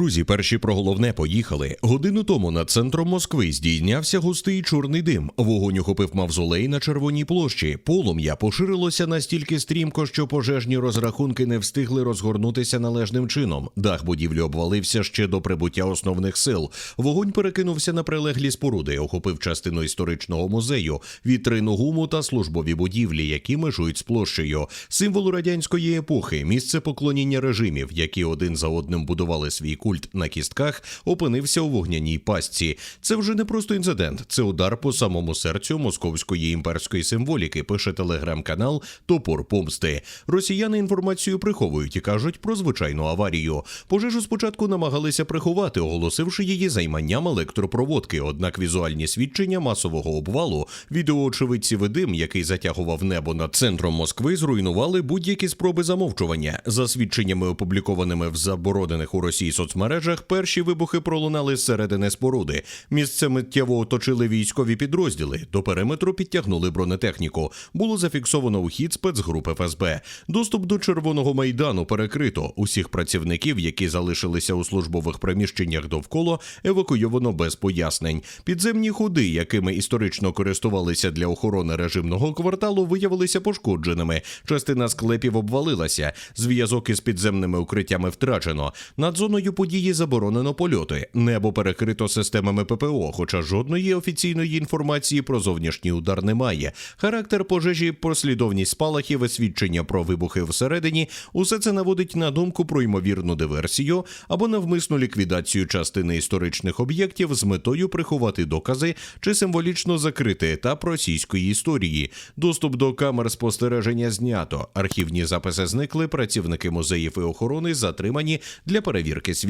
Друзі, перші про головне поїхали. Годину тому над центром Москви здійнявся густий чорний дим. Вогонь охопив мавзолей на червоній площі. Полум'я поширилося настільки стрімко, що пожежні розрахунки не встигли розгорнутися належним чином. Дах будівлі обвалився ще до прибуття основних сил. Вогонь перекинувся на прилеглі споруди, охопив частину історичного музею, вітрину гуму та службові будівлі, які межують з площею. Символ радянської епохи, місце поклоніння режимів, які один за одним будували свій культ на кістках, опинився у вогняній пастці. Це вже не просто інцидент, це удар по самому серцю московської імперської символіки. Пише телеграм-канал Топор Помсти. Росіяни інформацію приховують і кажуть про звичайну аварію. Пожежу спочатку намагалися приховати, оголосивши її займанням електропроводки. Однак візуальні свідчення масового обвалу, відеоочевидців і дим, який затягував небо над центром Москви, зруйнували будь-які спроби замовчування. За свідченнями, опублікованими в заборонених у Росії соцмережах, перші вибухи пролунали зсередини споруди. Місце миттєво оточили військові підрозділи. До периметру підтягнули бронетехніку. Було зафіксовано ухід спецгруп ФСБ. Доступ до червоного майдану перекрито. Усіх працівників, які залишилися у службових приміщеннях довкола, евакуйовано без пояснень. Підземні ходи, якими історично користувалися для охорони режимного кварталу, виявилися пошкодженими. Частина склепів обвалилася. Зв'язок із підземними укриттями втрачено. Над зоною події заборонено польоти. Небо перекрито системами ППО, хоча жодної офіційної інформації про зовнішній удар немає. Характер пожежі, послідовність спалахів свідчення про вибухи всередині усе це наводить на думку про ймовірну диверсію або навмисну ліквідацію частини історичних об'єктів з метою приховати докази чи символічно закрити етап російської історії. Доступ до камер спостереження знято. Архівні записи зникли. Працівники музеїв і охорони затримані для перевірки свідчень.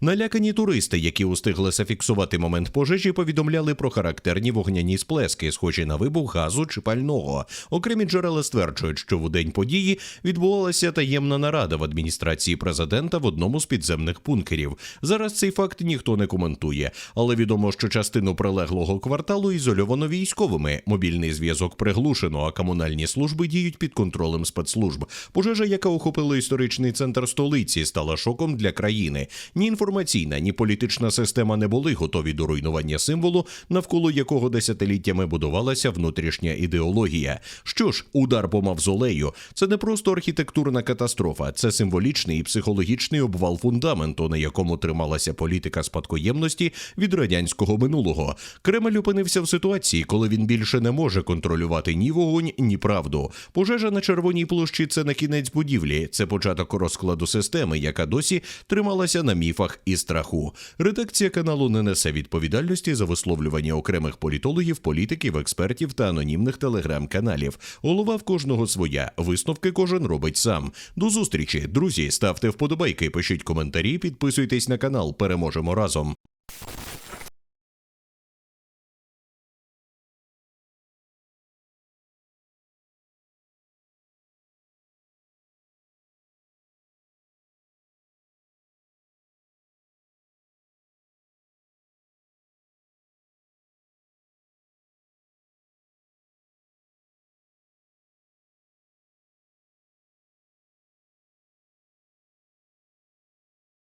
Налякані туристи, які устигли зафіксувати момент пожежі, повідомляли про характерні вогняні сплески, схожі на вибух газу чи пального. Окремі джерела стверджують, що в день події відбувалася таємна нарада в адміністрації президента в одному з підземних бункерів. Зараз цей факт ніхто не коментує, але відомо, що частину прилеглого кварталу ізольовано військовими. Мобільний зв'язок приглушено, а комунальні служби діють під контролем спецслужб. Пожежа, яка охопила історичний центр столиці, стала шоком для країни. Ні інформаційна, ні політична система не були готові до руйнування символу, навколо якого десятиліттями будувалася внутрішня ідеологія. Що ж, удар по мавзолею це не просто архітектурна катастрофа, це символічний і психологічний обвал фундаменту, на якому трималася політика спадкоємності від радянського минулого. Кремль опинився в ситуації, коли він більше не може контролювати ні вогонь, ні правду. Пожежа на червоній площі це не кінець будівлі, це початок розкладу системи, яка досі трималася на міфах і страху. Редакція каналу не несе відповідальності за висловлювання окремих політологів, політиків, експертів та анонімних телеграм-каналів. Голова в кожного своя. Висновки кожен робить сам. До зустрічі, друзі. Ставте вподобайки, пишіть коментарі, підписуйтесь на канал. Переможемо разом.